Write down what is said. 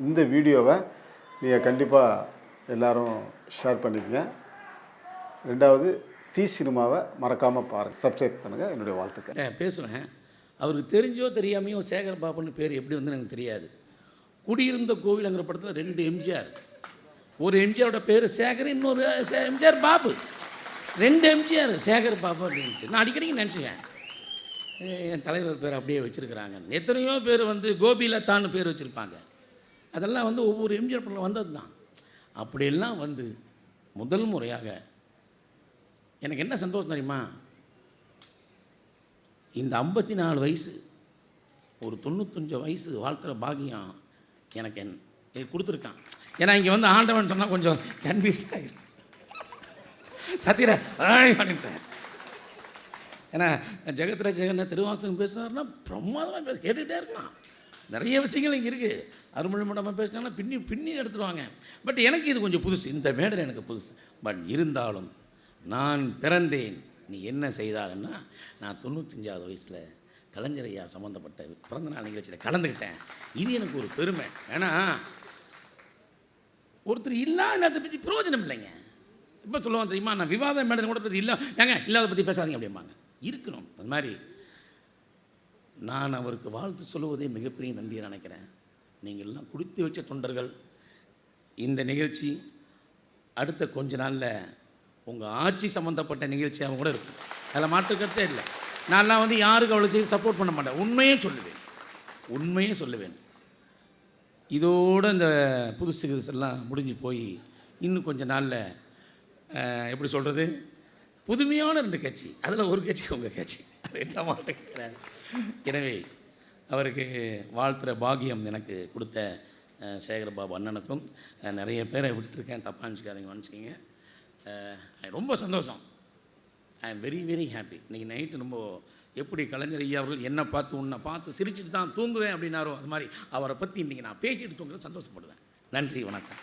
இந்த வீடியோவை நீங்கள் கண்டிப்பாக எல்லாரும் ஷேர் பண்ணிக்கங்க. ரெண்டாவது தீ சினிமாவை மறக்காமல் பாருங்கள் சப்ஸ்கிரைப் பண்ணுங்கள் என்னுடைய வாழ்த்துக்கள். ஏன் அவருக்கு தெரிஞ்சோ தெரியாமையோ சேகர் பாபுன்னு பேர் எப்படி வந்து எனக்கு தெரியாது. குடியிருந்த கோவிலுங்கிற படத்தில் ரெண்டு எம்ஜிஆர். ஒரு எம்ஜிஆரோட பேர் சேகர் இன்னொரு சே- எம்ஜிஆர் பாபு. ரெண்டு எம்ஜிஆர் சேகர் பாபு அப்படின்ட்டு. நான் அடிக்கடி நினச்சிக்கேன் என் தலைவர் பேர் அப்படியே வச்சுருக்கிறாங்க எத்தனையோ பேர் வந்து கோபிலத்தான்னு பேர் வச்சுருப்பாங்க. அதெல்லாம் வந்து ஒவ்வொரு எம்ஜிஆர் படம் வந்தது தான் அப்படியெல்லாம் வந்து முதல் முறையாக எனக்கு என்ன சந்தோஷம் தெரியுமா? இந்த ஐம்பத்தி நாலு வயசு ஒரு தொண்ணூத்தஞ்சு வயசு வாழ்த்துற பாகியம் எனக்கு என் கொடுத்துருக்கான். ஏன்னா இங்கே வந்து ஆண்டவன் சொன்னால் கொஞ்சம் கன்ஃபியூஸ் ஆகிடும் சத்யராஜ் பண்ணிட்டேன். ஏன்னா ஜெகத்ராஜ் ஜெகன் திருவாசகம் பேசுனார்னா பிரமாதமாக பேச கேட்டுகிட்டே இருக்கலாம் நிறைய விஷயங்கள் இங்கே இருக்குது அருள்மொழி மண்டபம் பேசினாங்கன்னா பின்னி பின்னி எடுத்துருவாங்க. பட் எனக்கு இது கொஞ்சம் புதுசு. இந்த மேடல் எனக்கு புதுசு. பட் இருந்தாலும் நான் பிறந்தேன். நீ என்ன செய்தாலுன்னா நான் தொண்ணூத்தஞ்சாவது வயசில் கலைஞரையா சம்மந்தப்பட்ட பிறந்தநாள் நிகழ்ச்சியில் கலந்துக்கிட்டேன் இது எனக்கு ஒரு பெருமை. ஏன்னா ஒருத்தர் இல்லாத நேரத்தை பற்றி பிரயோஜனம் இல்லைங்க. இப்போ சொல்லுவாங்க தெரியுமா? நான் விவாத மேடல் கூட பற்றி இல்லை ஏங்க இல்லாத பற்றி பேசாதீங்க அப்படிம்பாங்க. இருக்கணும். அது மாதிரி நான் அவருக்கு வாழ்த்து சொல்லுவதே மிகப்பெரிய நன்றியை நினைக்கிறேன். நீங்கள்லாம் கொடுத்து குடித்து வச்ச தொண்டர்கள் இந்த நிகழ்ச்சி அடுத்த கொஞ்ச நாளில் உங்கள் ஆட்சி சம்மந்தப்பட்ட நிகழ்ச்சியாக கூட இருக்கும். அதில் மாற்றுக்கிறதே இல்லை. நான்லாம் வந்து யாருக்கு அவ்வளோ செய்து சப்போர்ட் பண்ண மாட்டேன். உண்மையே சொல்லுவேன். உண்மையே சொல்லுவேன். இதோட இந்த புதுசு எல்லாம் முடிஞ்சு போய் இன்னும் கொஞ்ச நாளில் எப்படி சொல்கிறது புதுமையான ரெண்டு கட்சி. அதில் ஒரு கட்சி உங்கள் கட்சி. அது மாட்டேங்கிறார் எனவே அவருக்கு வாழ்த்துற பாகியம் எனக்கு கொடுத்த அஹ், சேகரபாபு அண்ணனுக்கும். நிறைய பேரை விட்டுருக்கேன். தப்பாச்சுக்காரங்க நினச்சிக்காதீங்க ரொம்ப சந்தோஷம். I am very very happy. இன்றைக்கி நைட்டு ரொம்ப எப்படி கலைஞர் ஐயா அவர்கள் என்னை பார்த்து உன்னை பார்த்து சிரிச்சிட்டு தான் தூங்குவேன் அப்படின்னாரோ அது மாதிரி அவரை பற்றி இன்றைக்கி நான் பேசிட்டு தூங்குறது சந்தோஷப்படுவேன். நன்றி வணக்கம்.